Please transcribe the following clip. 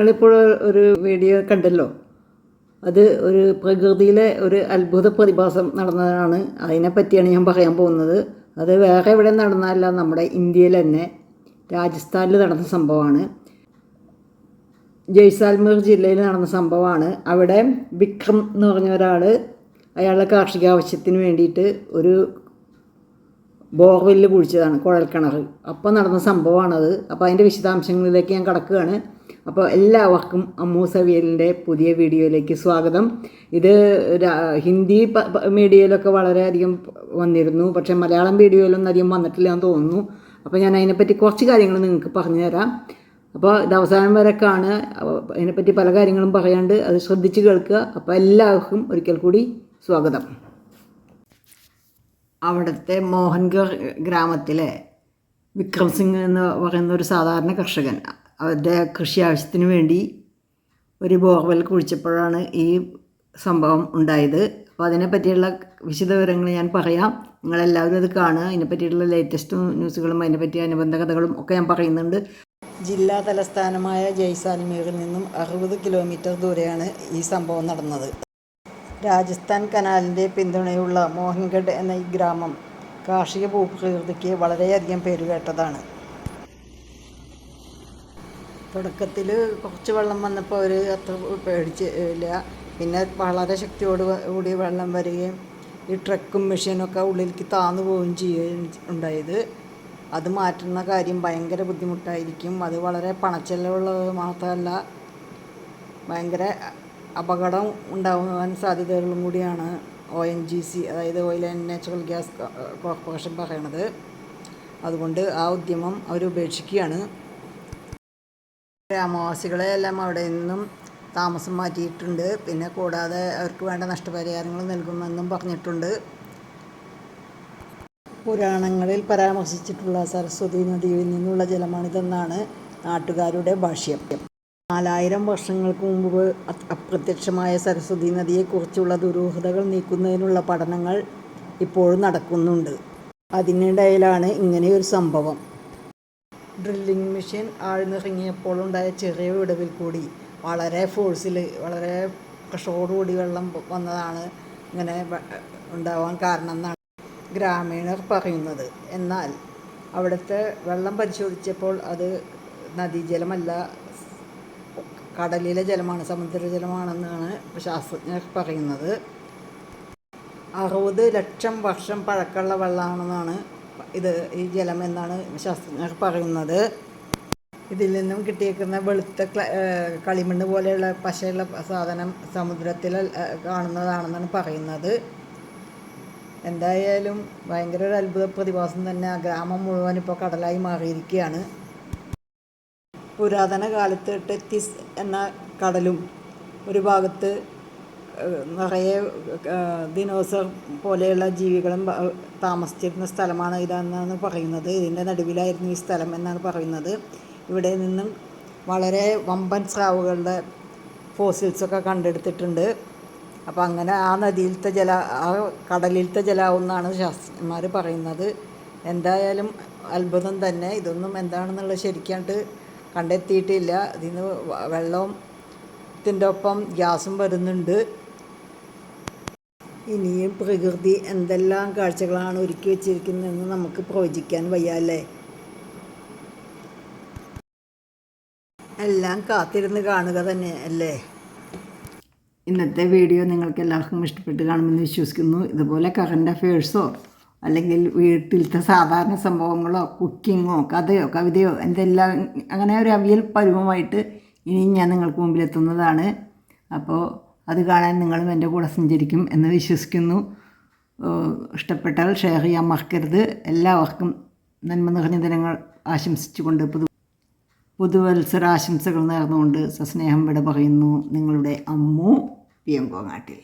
നിങ്ങളിപ്പോൾ ഒരു വീഡിയോ കണ്ടല്ലോ. അത് ഒരു പ്രകൃതിയിലെ ഒരു അത്ഭുത പ്രതിഭാസം നടന്നതാണ്. അതിനെപ്പറ്റിയാണ് ഞാൻ പറയാൻ പോകുന്നത്. അത് വേറെ എവിടെ നടന്നതല്ല നമ്മുടെ ഇന്ത്യയിൽ തന്നെ രാജസ്ഥാനിൽ നടന്ന സംഭവമാണ്. ജയ്സാൽമീർ ജില്ലയിൽ നടന്ന സംഭവമാണ്. അവിടെ വിക്രം എന്ന് പറഞ്ഞ ഒരാൾ അയാളുടെ കാർഷിക ആവശ്യത്തിന് വേണ്ടിയിട്ട് ഒരു ബോർവെല്ല് കുഴിച്ചതാണ് കുഴൽക്കിണർ. അപ്പോൾ നടന്ന സംഭവമാണത്. അപ്പോൾ അതിന്റെ വിശദാംശങ്ങളിലേക്ക് ഞാൻ കടക്കുകയാണ്. അപ്പോൾ എല്ലാവർക്കും അമ്മൂസവിയലിന്റെ പുതിയ വീഡിയോയിലേക്ക് സ്വാഗതം. ഇത് ഹിന്ദി മീഡിയയിലൊക്കെ വളരെയധികം വന്നിരുന്നു. പക്ഷേ മലയാളം വീഡിയോയിലൊന്നും അധികം വന്നിട്ടില്ല എന്ന് തോന്നുന്നു. അപ്പോൾ ഞാൻ അതിനെപ്പറ്റി കുറച്ച് കാര്യങ്ങൾ നിങ്ങൾക്ക് പറഞ്ഞു തരാം. അപ്പോൾ ഇത് അവസാനം വരെ കാണുക. അതിനെപ്പറ്റി പല കാര്യങ്ങളും പറയാണ്ട് അത് ശ്രദ്ധിച്ച് കേൾക്കുക. അപ്പോൾ എല്ലാവർക്കും ഒരിക്കൽ കൂടി സ്വാഗതം. അവിടുത്തെ മോഹൻഗർ ഗ്രാമത്തിലെ വിക്രം സിംഗ് എന്ന് പറയുന്ന ഒരു സാധാരണ കർഷകൻ അവരുടെ കൃഷി ആവശ്യത്തിന് വേണ്ടി ഒരു ബോർവെൽ കുഴിച്ചപ്പോഴാണ് ഈ സംഭവം ഉണ്ടായത്. അപ്പോൾ അതിനെപ്പറ്റിയുള്ള വിശദ വിവരങ്ങൾ ഞാൻ പറയാം. നിങ്ങളെല്ലാവരും അത് കാണുക. അതിനെപ്പറ്റിയിട്ടുള്ള ലേറ്റസ്റ്റ് ന്യൂസുകളും അതിനെപ്പറ്റി അനുബന്ധ കഥകളും ഒക്കെ ഞാൻ പറയുന്നുണ്ട്. ജില്ലാ തലസ്ഥാനമായ ജയ്സാൽമീറിൽ നിന്നും അറുപത് കിലോമീറ്റർ ദൂരെയാണ് ഈ സംഭവം നടന്നത്. രാജസ്ഥാൻ കനാലിന്റെ പിന്തുണയുള്ള മോഹൻഗഡ് എന്ന ഈ ഗ്രാമം കാർഷിക ഭൂപ്രകൃതിക്ക് വളരെയധികം പേരുകേട്ടതാണ്. തുടക്കത്തിൽ കുറച്ച് വെള്ളം വന്നപ്പോൾ അവർ അത്ര പേടിച്ച് ഇല്ല. പിന്നെ വളരെ ശക്തിയോട് കൂടി വെള്ളം വരികയും ഈ ട്രക്കും മെഷീനൊക്കെ ഉള്ളിലേക്ക് താന്നു പോവുകയും ചെയ്യുകയും ഉണ്ടായത്. അത് മാറ്റുന്ന കാര്യം ഭയങ്കര ബുദ്ധിമുട്ടായിരിക്കും. അത് വളരെ പണച്ചെലവുള്ളത് മാത്രമല്ല ഭയങ്കര അപകടം ഉണ്ടാവാൻ സാധ്യതകളും കൂടിയാണ് ഒ എൻ ജി സി അതായത് oil and natural gas corporation പറയണത്. അതുകൊണ്ട് ആ ഉദ്യമം അവർ ഉപേക്ഷിക്കുകയാണ്. ഗ്രാമവാസികളെ എല്ലാം അവിടെ നിന്നും താമസം മാറ്റിയിട്ടുണ്ട്. പിന്നെ കൂടാതെ അവർക്ക് വേണ്ട നഷ്ടപരിഹാരങ്ങൾ നൽകുമെന്നും പറഞ്ഞിട്ടുണ്ട്. പുരാണങ്ങളിൽ പരാമർശിച്ചിട്ടുള്ള സരസ്വതി നദിയിൽ നിന്നുള്ള ജലമാണിതെന്നാണ് നാട്ടുകാരുടെ ഭാഷ്യം. നാലായിരം വർഷങ്ങൾക്ക് മുമ്പ് അപ്രത്യക്ഷമായ സരസ്വതി നദിയെക്കുറിച്ചുള്ള ദുരൂഹതകൾ നീക്കുന്നതിനുള്ള പഠനങ്ങൾ ഇപ്പോഴും നടക്കുന്നുണ്ട്. അതിനിടയിലാണ് ഇങ്ങനെയൊരു സംഭവം. ഡ്രില്ലിംഗ് മെഷീൻ ആഴ്ന്നിറങ്ങിയപ്പോൾ ഉണ്ടായ ചെറിയ വിടവിൽ കൂടി വളരെ ഫോഴ്സിൽ വളരെ കൂടി വെള്ളം വന്നതാണ് ഇങ്ങനെ ഉണ്ടാവാൻ കാരണം എന്നാണ് ഗ്രാമീണർ പറയുന്നത്. എന്നാൽ അവിടുത്തെ വെള്ളം പരിശോധിച്ചപ്പോൾ അത് നദീജലമല്ല കടലിലെ ജലമാണ് സമുദ്രജലമാണെന്നാണ് ശാസ്ത്രജ്ഞർ പറയുന്നത്. അറുപത് ലക്ഷം വർഷം പഴക്കമുള്ള വെള്ളമാണെന്നാണ് ഇത് ഈ ജലം എന്നാണ് ശാസ്ത്രജ്ഞർ പറയുന്നത്. ഇതിൽ നിന്നും കിട്ടിയേക്കുന്ന വെളുത്ത കളിമണ്ണ് പോലെയുള്ള പശയുള്ള സാധനം സമുദ്രത്തിൽ കാണുന്നതാണെന്നാണ് പറയുന്നത്. എന്തായാലും ഭയങ്കര ഒരു അത്ഭുത പ്രതിഭാസം തന്നെ ആ ഗ്രാമം മുഴുവൻ ഇപ്പോൾ കടലായി മാറിയിരിക്കുകയാണ്. പുരാതന കാലത്ത് ടെത്തിസ് എന്ന കടലും ഒരു ഭാഗത്ത് നിറയെ ദിനോസർ പോലെയുള്ള ജീവികളും താമസിച്ചിരുന്ന സ്ഥലമാണ് ഇതെന്നാണ് പറയുന്നത്. ഇതിന്റെ നടുവിലായിരുന്നു ഈ സ്ഥലം എന്നാണ് പറയുന്നത്. ഇവിടെ നിന്നും വളരെ വമ്പൻ സ്രാവുകളുടെ ഫോസിൽസൊക്കെ കണ്ടെടുത്തിട്ടുണ്ട്. അപ്പോൾ അങ്ങനെ ആ നദിയിലത്തെ ജല ആ കടലിലത്തെ ജലാവുന്നാണ് ശാസ്ത്രജ്ഞന്മാർ പറയുന്നത്. എന്തായാലും അത്ഭുതം തന്നെ. ഇതൊന്നും എന്താണെന്നുള്ളത് ശരിക്കാണ്ട് കണ്ടെത്തിയിട്ടില്ല. ഇതിന് വെള്ളവും ത്തിന്റെ ഒപ്പം ഗ്യാസും വരുന്നുണ്ട്. ഇനിയും പ്രകൃതി എന്തെല്ലാം കാഴ്ചകളാണ് ഒരുക്കി വെച്ചിരിക്കുന്നതെന്ന് നമുക്ക് പ്രവചിക്കാൻ വയ്യ അല്ലേ എല്ലാം കാത്തിരുന്ന് കാണുക തന്നെ അല്ലേ? ഇന്നത്തെ വീഡിയോ നിങ്ങൾക്ക് എല്ലാവർക്കും ഇഷ്ടപ്പെട്ട് കാണുമെന്ന് വിശ്വസിക്കുന്നു. ഇതുപോലെ കറണ്ട് അഫയേഴ്സോ അല്ലെങ്കിൽ വീട്ടിലത്തെ സാധാരണ സംഭവങ്ങളോ കുക്കിങ്ങോ കഥയോ കവിതയോ എന്തെല്ലാം അങ്ങനെ ഒരു അവിയൽ പരുവമായിട്ട് ഇനിയും ഞാൻ നിങ്ങൾക്ക് മുമ്പിലെത്തുന്നതാണ്. അപ്പോൾ അത് കാണാൻ നിങ്ങളും എന്റെ കൂടെ സഞ്ചരിക്കും എന്ന് വിശ്വസിക്കുന്നു. ഇഷ്ടപ്പെട്ടാൽ ഷെയർ ചെയ്യാൻ മറക്കരുത്. എല്ലാവർക്കും നന്മ നിറഞ്ഞ ദിനങ്ങൾ ആശംസിച്ചുകൊണ്ട് പുതു പുതുവത്സര ആശംസകൾ നേർന്നുകൊണ്ട് സസ്നേഹം വിട പറയുന്നു നിങ്ങളുടെ അമ്മു പി എം കോങ്ങാട്ടിൽ